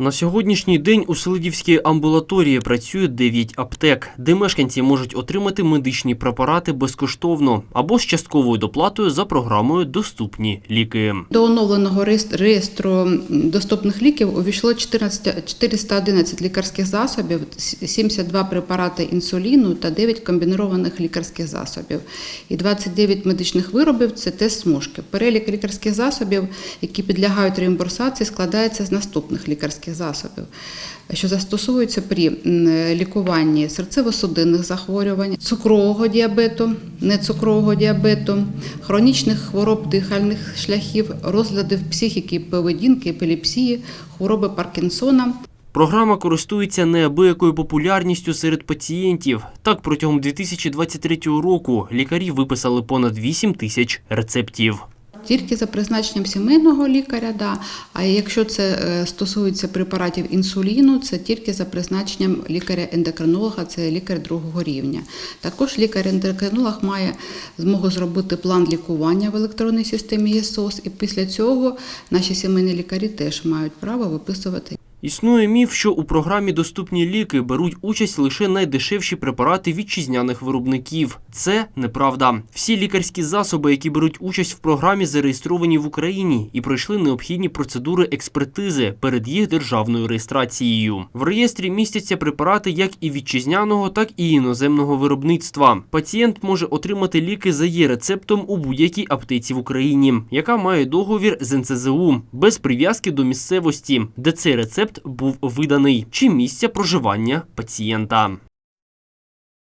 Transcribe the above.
На сьогоднішній день у Селидівській амбулаторії працює 9 аптек, де мешканці можуть отримати медичні препарати безкоштовно або з частковою доплатою за програмою Доступні ліки. До оновленого реєст- реєстру доступних ліків увійшло 14 411 лікарських засобів, с- 72 препарати інсуліну та 9 комбінованих лікарських засобів. І 29 медичних виробів це тест смужки. Перелік лікарських засобів, які підлягають реімбурсації, складається з наступних лікарських засобів, що застосовуються при лікуванні серцево-судинних захворювань, цукрового діабету, нецукрового діабету, хронічних хвороб дихальних шляхів, розладів психіки, поведінки, епілепсії, хвороби Паркінсона. Програма користується неабиякою популярністю серед пацієнтів. Так, протягом 2023 року лікарі виписали понад 8 тисяч рецептів. Тільки за призначенням сімейного лікаря, да. а якщо це е, стосується препаратів інсуліну, це тільки за призначенням лікаря-ендокринолога, це лікар другого рівня. Також лікар-ендокринолог має змогу зробити план лікування в електронній системі ЄСОС, і після цього наші сімейні лікарі теж мають право виписувати Існує міф, що у програмі доступні ліки беруть участь лише найдешевші препарати вітчизняних виробників. Це неправда. Всі лікарські засоби, які беруть участь в програмі, зареєстровані в Україні і пройшли необхідні процедури експертизи перед їх державною реєстрацією. В реєстрі містяться препарати як і вітчизняного, так і іноземного виробництва. Пацієнт може отримати ліки за є рецептом у будь-якій аптеці в Україні, яка має договір з НЦЗУ без прив'язки до місцевості, де цей рецепт був виданий, чи місця проживання пацієнта.